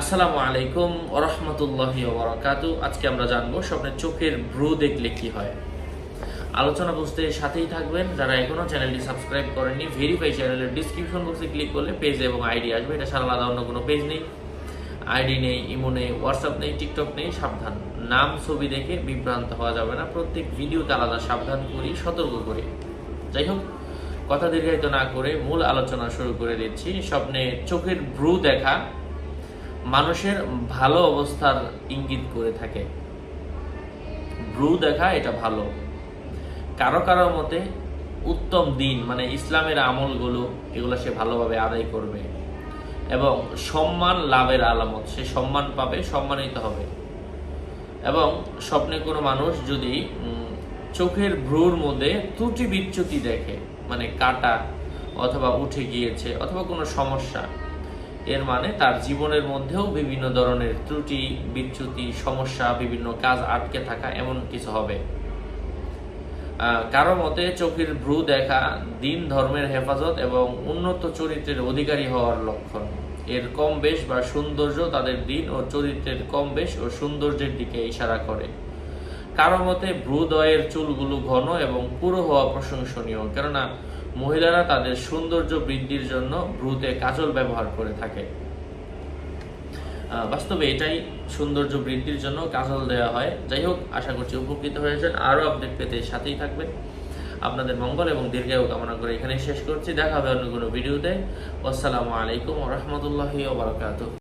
আসসালামু আলাইকুম ওরহমতুল্লাহি ওবরাকাতু আজকে আমরা জানব স্বপ্নের চোখের ব্রু দেখলে কি হয়। আলোচনা বুঝতে সাথেই থাকবেন। যারা এখনও চ্যানেলটি সাবস্ক্রাইব করেননি ভেরিফাই চ্যানেলের ডিসক্রিপশন বক্সে ক্লিক করলে পেজ এবং আইডি আসবে। এটা ছাড়া আলাদা অন্য কোনো পেজ নেই। আইডি নেই ইমো নেই হোয়াটসঅ্যাপ নেই টিকটক নেই, সাবধান। নাম, ছবি দেখে বিভ্রান্ত হওয়া যাবে না। প্রত্যেক ভিডিওতে আলাদা সাবধান করি, সতর্ক করি। যাই হোক, কথা দীর্ঘায়িত না করে মূল আলোচনা শুরু করে দিচ্ছি। স্বপ্নে চোখের ব্রু দেখা মানুষের ভালো অবস্থার ইঙ্গিত করে থাকে। ব্রু দেখা এটা ভালো। কারও কারও মতে উত্তম দিন মানে ইসলামের আমলগুলো, এগুলো সে ভালোভাবে আদায় করবে। এবং সম্মান লাভের আলামত, সে সম্মান পাবে, সম্মানিত হবে। এবং স্বপ্নে কোনো মানুষ যদি চোখের ভ্রুর মধ্যে ত্রুটি বিচ্যুতি দেখে মানে কাটা অথবা উঠে গিয়েছে, অথবা কোনো সমস্যা এর মানে তার জীবনের মধ্যেও বিভিন্ন ধরনের ত্রুটি, বিচ্যুতি, সমস্যা, বিভিন্ন কাজ আটকে থাকা এমন কিছু হবে। কারও মতে চোখের ভ্রু দেখা দিন ধর্মের হেফাজত এবং উন্নত চরিত্রের অধিকারী হওয়ার লক্ষণ। এর কম বেশ বা সৌন্দর্য তাদের দিন ও চরিত্রের কম বেশ ও সৌন্দর্যের দিকে ইশারা করে। কারও মতে ভ্রুদয়ের চুলগুলো ঘন এবং পুরো হওয়া প্রশংসনীয়, কেননা মহিলারা তাদের সৌন্দর্য বৃদ্ধির জন্য ভ্রুতে কাজল ব্যবহার করে থাকে। বাস্তবে এটাই সৌন্দর্য বৃদ্ধির জন্য কাজল দেওয়া হয়। যাই হোক, আশা করছি উপকৃত হয়েছেন। আরও আপডেট পেতে সাথেই থাকবেন। আপনাদের মঙ্গল এবং দীর্ঘায়ু কামনা করে এখানে শেষ করছি। দেখা হবে অন্য কোনো ভিডিওতে। আসসালামু আলাইকুম রহমতুল্লাহি ওবরাকাতুহ